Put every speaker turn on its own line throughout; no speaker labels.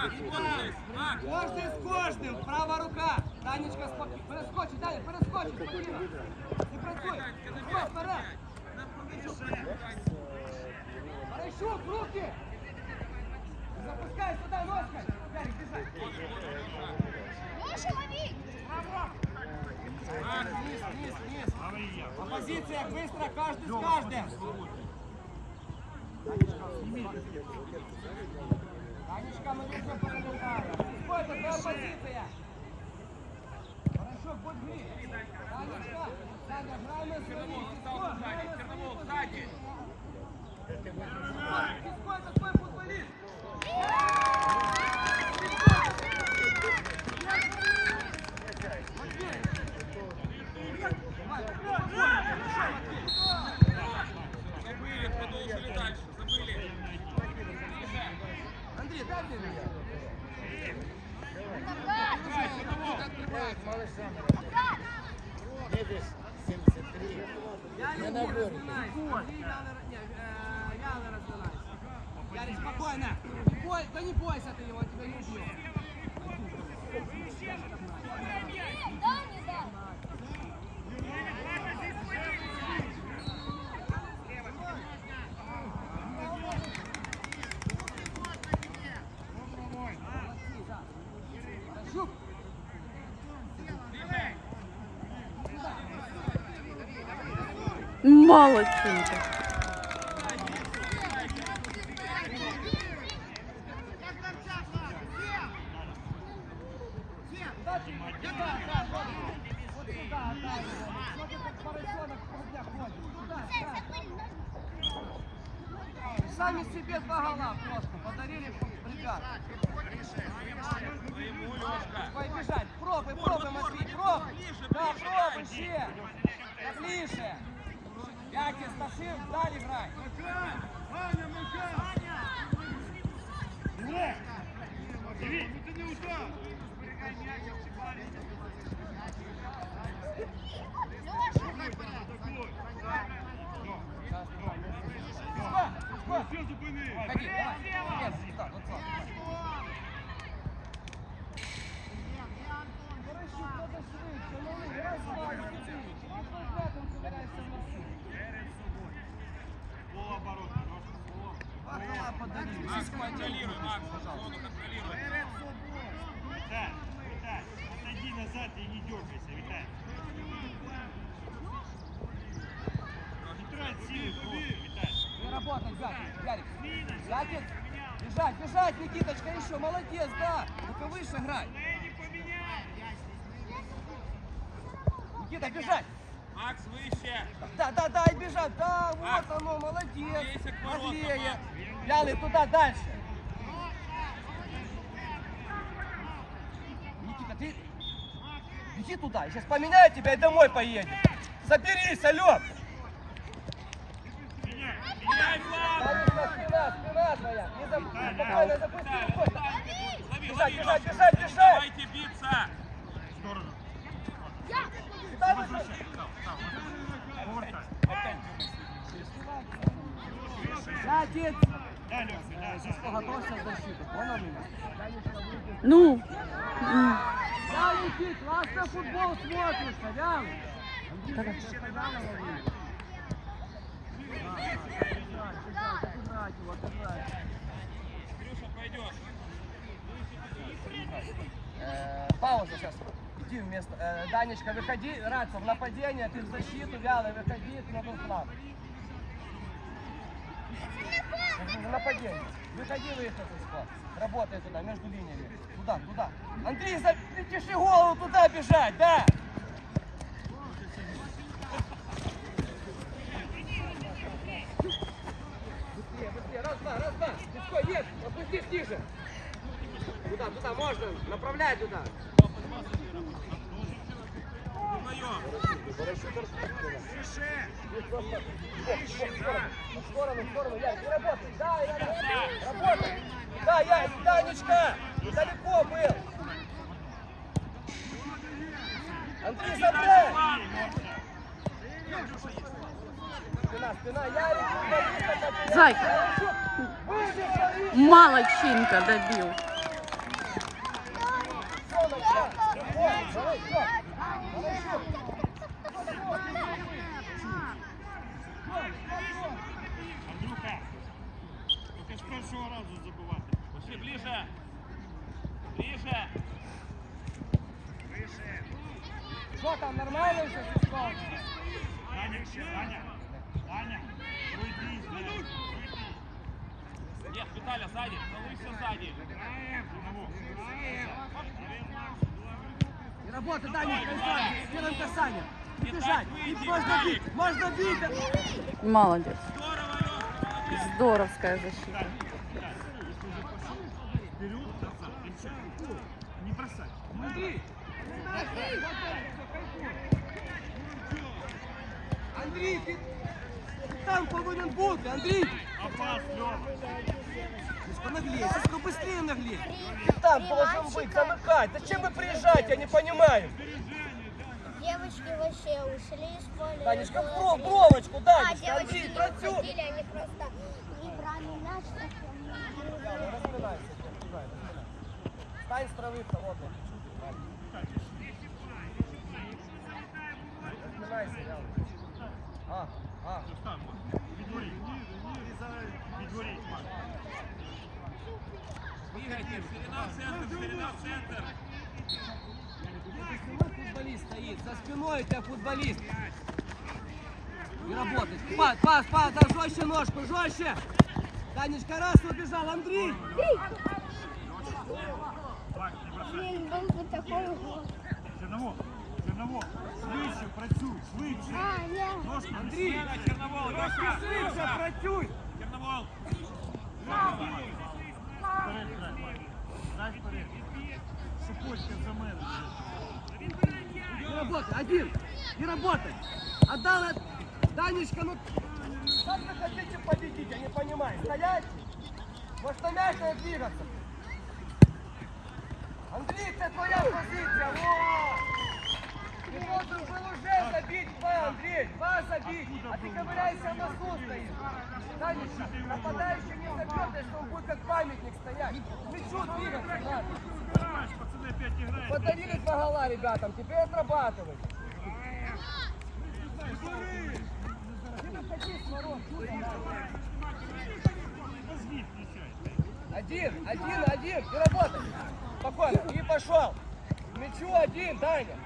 Кожний з кожним, права рука. Танечка спокійно. Перескочи, Даня, перескочи, спокійно. Не працюй. Ходь вперед. Парашют, руки. Запускай сюда ножкой. Ярик, бежать.
Леша, лови!
Вниз, вниз. По позициях быстро, каждый с каждым. Танечка, мы видим по комментариям. Сколько твоя позиция? Хорошо, будь гри. Танечка, Саня, грай на свои.
Остался сзади, Черновол сзади.
Сколько твой футболист?
Забыли, продолжили дальше. Забыли.
Андрей, дай мне меня.
Едешь 73.
Я не
Я
буду
набор.
разминайся. Андрей, я не- не, э, я не разминайся. Ярик, спокойно. Не бой- Да не бойся ты его, тебя не убьет.
Да, не да.
Шуп.
Молодчинка.
Да, ты- да, да, вот, вот сюда, да. Смотри, как поросенок в грудях ходит. Сюда, да. Сами себе два гола просто подарили бригад.
Твоему, Лешка.
Давай бежать. Пробуй, пробуй, Матвей, пробуй. Да, пробуй. Да ближе. Яки, Сташив, далі грай. Сколько? Сколько? Ходи, давай. Нет, вот так, вот так. Хорошо, кто-то швидше, ну раз, два, три. Чому ти взглядом собираєшся в носу? Два гола подарили.
Макс, контролируй, Макс. Зону контролируй.
Виталь, Виталь, отойди назад и не дергайся, Виталь. Не трать силы Виталь.
Не работай, Ярик, Ярик. Ярик, бежать, бежать, Никиточка, еще, молодец, да. Ну-ка выше играй. Никита, бежать.
Макс, выше.
Да, да, да, бежать, да, вот оно, молодец. Подлее.
Макс.
Пьяный туда, дальше. Никита, ты иди туда, я сейчас поменяю тебя и домой поедем. Соберись, алло. Спина, спина твоя. Не забудь, спокойно запусти Бежать, бежать, бежать, бежать.
Давайте биться.
Сюда выше. Молодец.
Да, Леха, да, да.
Готовься к защите, понял меня?
Ну.
Вялый, ты классно футбол
пойдешь.
Э, Пауза сейчас. Иди вместо... э, Данечка, выходи, Раться, в нападение, ты в защиту, вялый, выходи на тот фланг. В нападение. Выходи, выход из фланга. Работай туда, между линиями. Туда, туда. Андрей, запиши голову туда бежать, да? Быстрее, быстрее, раз, два, раз, два. Легко, есть, опустись ниже. Туда, туда, можно, направляй туда
вдвоем. Тише. Тише, да.
В сторону, в сторону, Ярик, не работай. Да, Ярик, работай. Да, Ярик, Танечка, далеко был. Андрей, забрай. Спина, спина, Ярик.
Зайка.
Мало
чинка добил.
Давай, давай, давай.
Андрюха, тільки з першого разу забувати.
Пошли ближе. Ближе.
Что там, нормально все?
Даня, Даня, Даня, уйди, уйди.
Нет, Виталя, сзади. Залышься сзади.
Одного.
И работа, Даня, касание, с первым касанием. Не
Не
бежать, и можно бить, можно бить.
Молодец.
Здоровська защита.
Не бросай.
Андрей! Андрей, ты там повинен бути, Андрей!
Опас, Лёва.
Понаглей, Сашка, быстрее наглей! Ты там должен быть, замыкать! Зачем вы приезжаете, я не понимаю!
Девочки вообще ушли из поля.
Танечка, в бров- бровочку. Танечка,
А, девочки не уходили, они просто не брали так
разминай, разминай. Стань с травы холодно. Разминайся. А, а.
Ширина в центр, ширина в центр.
Футболист стоит, за спиной у тебя футболист. И работает. Пас, пас, пас, да жестче ножку, жестче. Танечка, раз убежал, Андрей.
Черновол, Черновол, швидше працюй, швидше.
А.
Ножку
Смена, Черновол, Лёша.
працюй.
Черновол.
Вперед, грай, Ваня. Грай вперед. Шипочка за мене.
Не работай, один. Не работай. Отдал от... Танечка, ну... Как вы хотите победить, я не понимаю. Стоять? Надо двигаться? Андрей, это твоя позиция, вот! Ты должен был уже забить два, Андрей, два забить, а ты ковыряешься в носу стоишь. Танечка, нападающий не забьет, если он будет как памятник стоять. Мячу двигаться надо. Подарили два гола ребятам, теперь
включай.
Один, один, один, и работай. Спокойно, и пошел. Мячу один, Даня.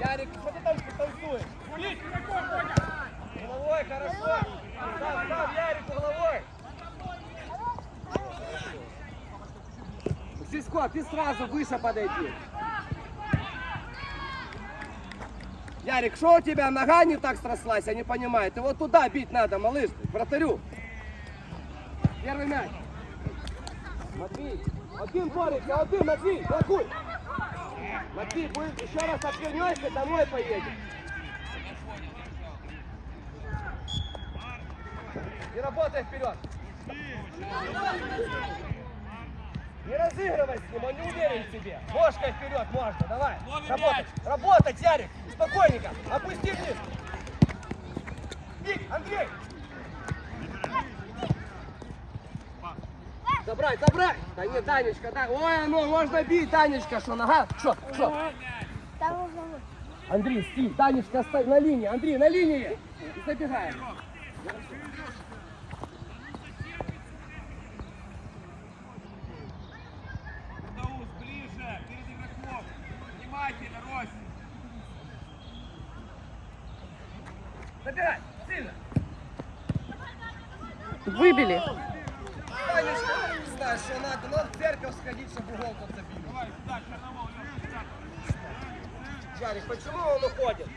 Ярик, что ты там танцуешь? Головой, хорошо. Став, став, Ярику головой. Сисько, ты сразу выше подойди. Ярик, что у тебя нога не так срослась, я не понимаю. Ты вот туда бить надо, малыш, вратарю. Первый мяч. Матвей, один борется, один, Матвей, блокуй. Матвей, будет еще раз отвернешься, домой поедешь. И работай вперед. Не разыгрывай с ним, он не уверен в себе. Ножкой вперед можно, давай.
Лови
Работать,
мяч.
работать, Ярик. Спокойненько. Опусти вниз. Бить, Андрей. Забрать, забрать. Да не, Данечка, да. Ой, ну можно бить, Данечка, что, нога? Что, что? Андрей, стиль, Данечка, стой на линии. Андрей, на линии. И забегаем.
Внимательно, Рось.
Забирай, сильно.
Вибили.
Данечка, знаешь, что надо, но в церковь сходить, чтобы угол тут забили.
Давай, сюда, сюда.
Ярик, почему он уходит?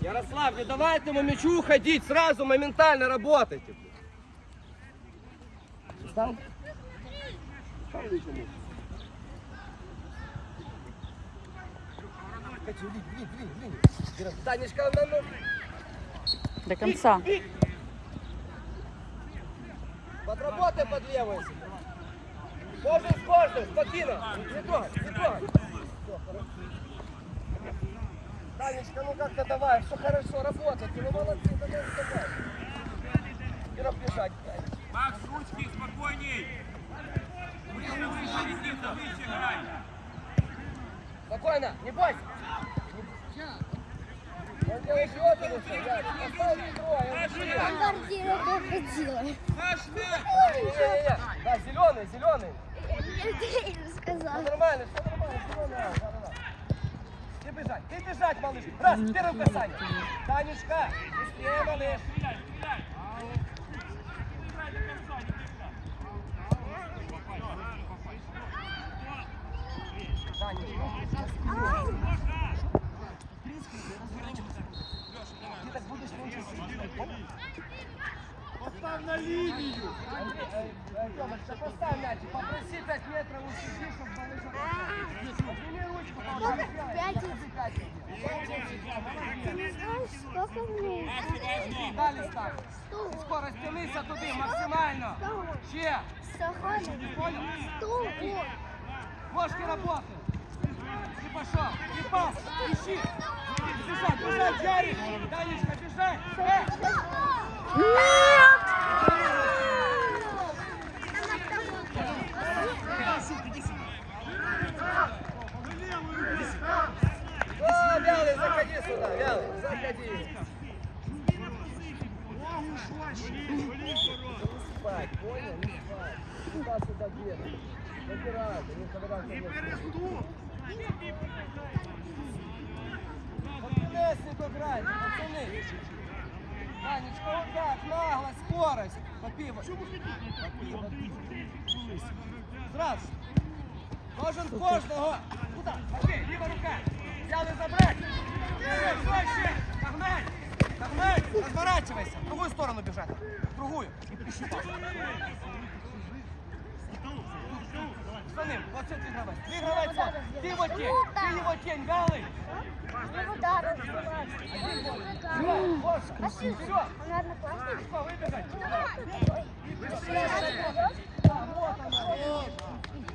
Ярослав, не давай этому мячу уходить, сразу, моментально работайте. Встал? Встал или еще нет? Хочу, линь, линь, линь, линь. Танечка, ну, ну.
До конца.
Подработай под левую. Кожен с кожным, спокойно. Не трогай, не трогай. Танечка, ну как-то давай, все хорошо, работайте, вы молодцы, давай, давай. И разбежать.
Макс, ручки, спокойней. Ближе, выше, Никита, выше играй.
Спокойно, не бойся. Он делает счет или что? Ярик, поставь ведро, я не знаю.
Бомбардира!
Не-не-не. Да, зеленый, зеленый.
Сказала.
нормально, все нормально, зеленый. Ты бежать, ты бежать, малыш. Раз, первым касанием. Танечка, быстрее, малыш.
Стреляй, стреляй! Играй до конца, не беда!
Ты так будешь лучше сидеть, понял?
Постав на лінію!
Андрей, э, э, Тёмочка, поставь мячик, попроси 5 метров усиди, чтобы малыш отошел. Подними ручку, помоги.
Пять.
Катя.
Ты не знаешь, сколько мне?
Далі став.
Сто.
Скоро стілися туди, максимально.
Сто.
Ще.
Сахар. Сто.
Ножки работают. И пошел. И пас. Ищи. Бежать, бежать, Ярик. Данечка, бежать. Э, О, Вялый, заходи сюда, Вялый, заходи. Не спать, понял? Не спать. Сюда, сюда, где Забирайте, не забирайте.
І переступ!
Подпинесник играйте, пацаны. Танечка, вот так, нагло, скорость. Попей, вот. Попей, попей. Сразу. Должен кожного. Куда? Попей, левая рука. Взяли забрать. Все, все, Догнать. Догнать. Разворачивайся. В другую сторону бежать. В другую. И пиши пас. За ним. Вот все ты игровать. Ты игровать вот. Ты его тень. Ты его тень, Галый.
Не ударом.
Все,
А
все.
Он одноклассник?
Что, выбегать?
Такой.
Да, вот она.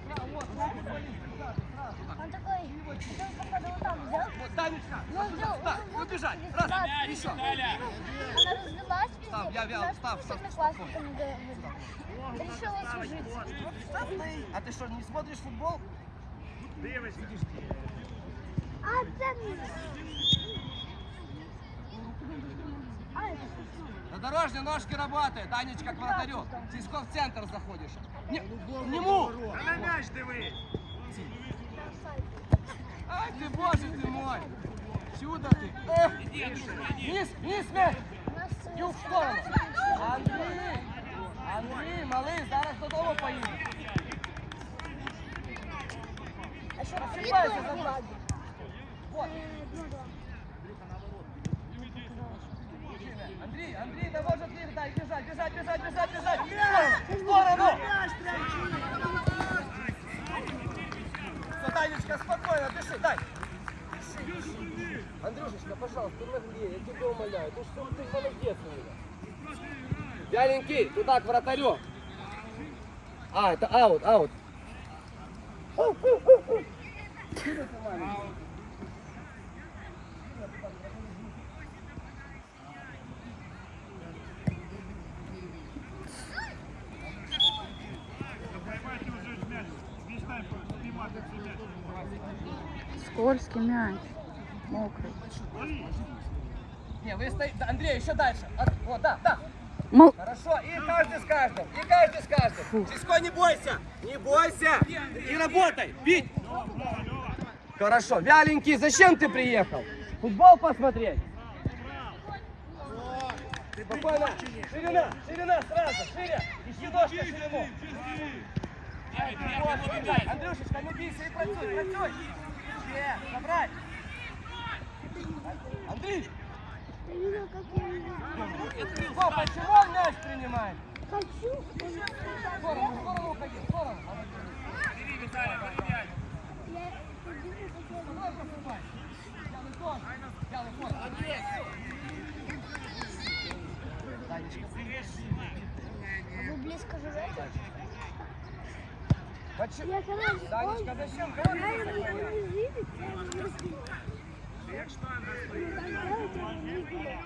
Да, вот,
Он такой, он походу вот там взял.
Вот.
Ну,
Да,
он
убежать. Раз, еще.
Она развелась.
Став, я вял, став, став.
Решила служить.
А ты что, не смотришь футбол?
Дивись?
А. А, это
На дорожной ножки работает. Данечка к вратарю. Сисько в центр заходишь. Не, к нему.
Та на м'яч диви!
Ай ты, боже ты мой. Чудо ты. Эх, Низ, низ мяч.
у нас...
І в сторону. Андрій! Андрій, малий, зараз додому поїде.
А що,
Просипайся,
світло?
забрать. Вот. Андрій, Андрій, да может їх дай, бежать, бежать, бежать, бежать, бежать. В сторону. Все, Танечка, спокойно, дыши, дай. Андрюшечка, пожалуйста, наглее, я тебя умоляю. Ты что, ты молодец у меня. Вяленький, туда, к вратарю. А, это аут, аут.
Поймайте
Скользкий мяч. Мокрый.
Не, вы стоите. Андрей, еще дальше. От- Вот, да, да.
Мол...
Хорошо. И каждый с каждым. И каждый с каждым. Сисько, не бойся. Не бойся. И работай. Бить. Хорошо. Вяленький, зачем ты приехал? Футбол посмотреть? Спокойно. Ширина, ширина сразу. Шире. Ищи ножка ширину. Андрюшечка, не бейся и працуй, працуй. Андрей,
Ты видел, как я не
О, почему мяч принимает?
хочу?
В сторону, в сторону уходи, в сторону.
Бери, Віталя, бери м'яч.
Вы близко живете?
Почему?
Я когда
Данечка, зачем?
Когда я не буду видеть, я близко.
Як штанга стоїть.
Там делать я не видела.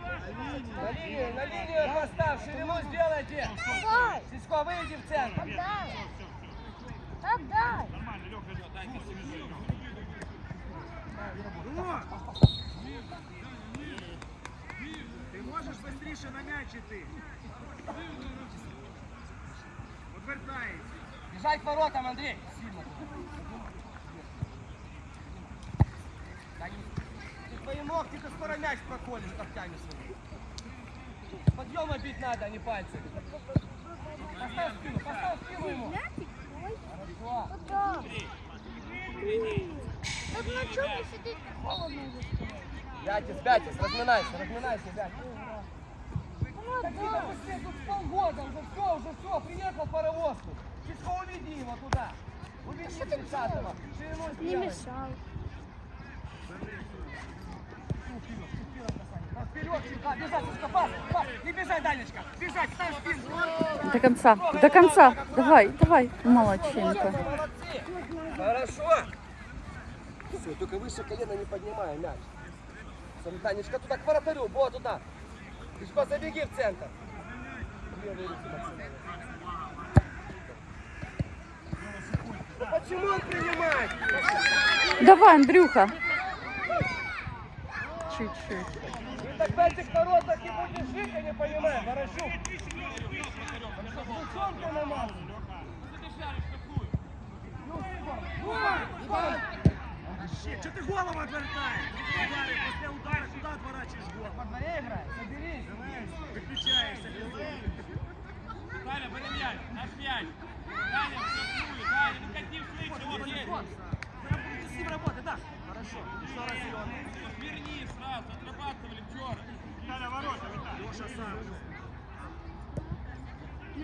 На линию, на линию поставь, ширину сделайте.
Давай!
Сисько, выйди в центр.
Отдай! Отдай!
Нормально, Льоха, дай, ти собі Ну! Ти можеш швидше на м'яч іти. Odвертається.
Бежать воротам, Андрей. Сильно. Ты твои ногти, ты скоро мяч проколешь ногтями своими. Подъема бить надо, а не пальцами. Поставь спину, поставь спину ему. Хорошо.
Так на чем вы сидите? Холодно уже.
Бятис, Бятис, разминайся, разминайся, Бятис.
Ну,
Так ты быстрее, тут полгода, уже все, уже все, приехал паровоз тут. Чиско уведи его туда. Уведи
что ты
30-го. Ширину
Не
сделай.
мешал.
Вперед, Чика, бежать, Чика, пас, пас, не бежать, Данечка, бежать, ставь спину.
До конца, до конца. Давай, давай.
Молодцы. Хорошо. Все, только выше колена не поднимай мяч. Смотри, Танечка, туда к вратарю, вот туда. Чичко, забеги в центр. Руки максимально. Ну Почему он принимает?
Давай, Андрюха. Чуть-чуть.
Ты так в этих воротах и будешь жить, я не понимаю, Ворошук. Что, сгущенкой намазал? Ну, ну, ну,
Ще, Чого ти голову відвертаєш? Удари, після удару куди відворачуєш голову?
во дворе играй, соберись.
Виключаєшся.
Таня, бери м'яч, наш м'яч.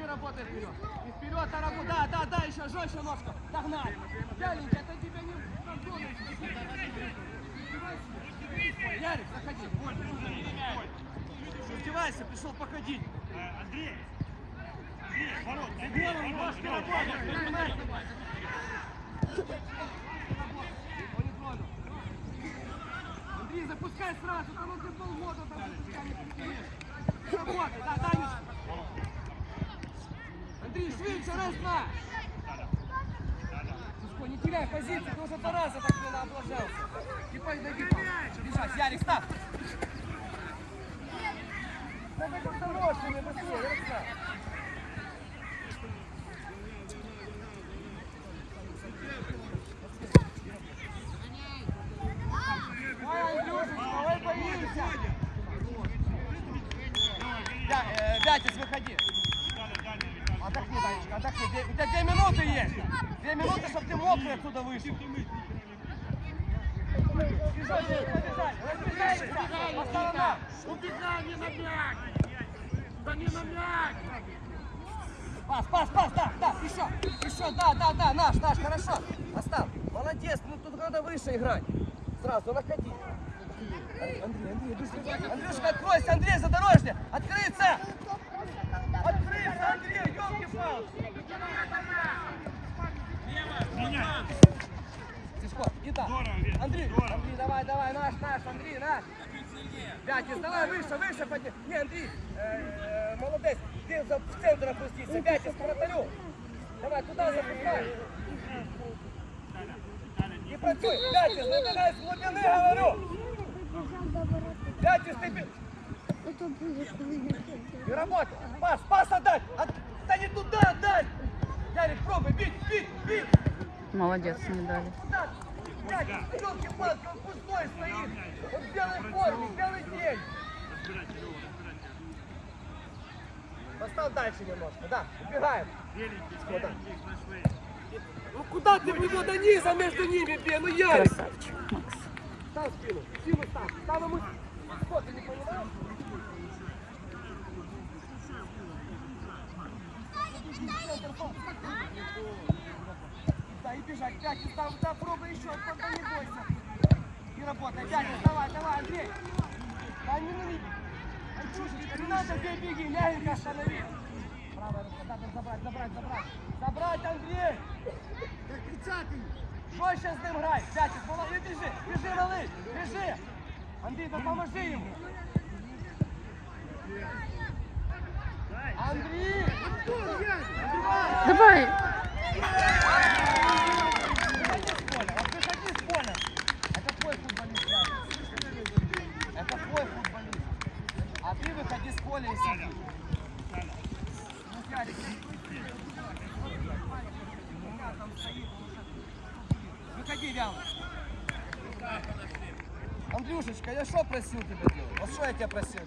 Ну
работай, вперед. И вперед, а работа. Да, да, да, еще жестче ножку. Догнать. Вяленький, это тебя не продумаешь. Ярик, заходи. Раздевайся, пришел походить.
Э, Андрей. Андрей,
запускай сразу, там он ты полгода там запускай, не. Работай, да, Данечка. Андрей, швидше, раз, два. Сушко, не теряй позицию, ты уже два раза так не облажался. И пойди, бежать, Ярик, став. Да вы тут хорошими, быстрее, Ярослав. Давай, Андрюшечка, давай боимся. Да, Вятис, выходи. Отдохни, Данечка, отдохни. У тебя две минуты есть. Две минуты, чтобы ты мокрый отсюда вышел.
Убегай, не на мяч! Да не на мяч!
Пас, пас, пас, да, да, еще, еще, да, да, да, наш, наш, хорошо. Остав. Молодец, ну тут надо выше играть. Сразу, находи. Андрей, Андрей, быстрее. Андрюшка, откройся, Андрей. Открыться. Открыться, Андрей, елки-палки. Тишко, и да.
Здорово, Вет,
Андрей. Андрей, давай, давай, наш, наш, Андрей, наш. Вятис, давай выше, выше подни. Не, Андрей, э, э, молодец, ты в центр опустился. Вятис, к вратарю. Давай, туда запускай. Не працюй. Вятис, забегай с глубины, говорю. Вятис, ты... Не работай. Пас, пас отдать. От- Да не туда отдать. Ярик, пробуй, бить, бить, бить.
Молодец, не дали.
Куда? Вятис, елки-палки, он пустой стоит. Он в белой форме, в белый день. Поставь дальше немножко, да, убегаем. Вот так. Ну куда ты в него до низа между ними, бе, ну Ярик.
Красавчик, Макс.
Став спину, силу став. Став ему... Что, ты не понимаешь? Да, и бежать. Пять, став, да, пробуй еще, только не бойся. И работай, пять, давай, давай, Андрей. Да, не, не... Андрюшечка, не надо, бей, беги, мягенько останови. Правая рука, да, забрать, забрать, забрать. Забрать, Андрей.
Как тридцатый!
Жестче с ним грай. Молодец. И бежи, бежи, малыш, бежи. Андрей, да поможи ему. Андрей!
Давай.
выходи с поля и сиди. Ну, Ярик, Выходи, Вялый. Андрюшечка, я что просил тебя делать? Вот что я тебя просил?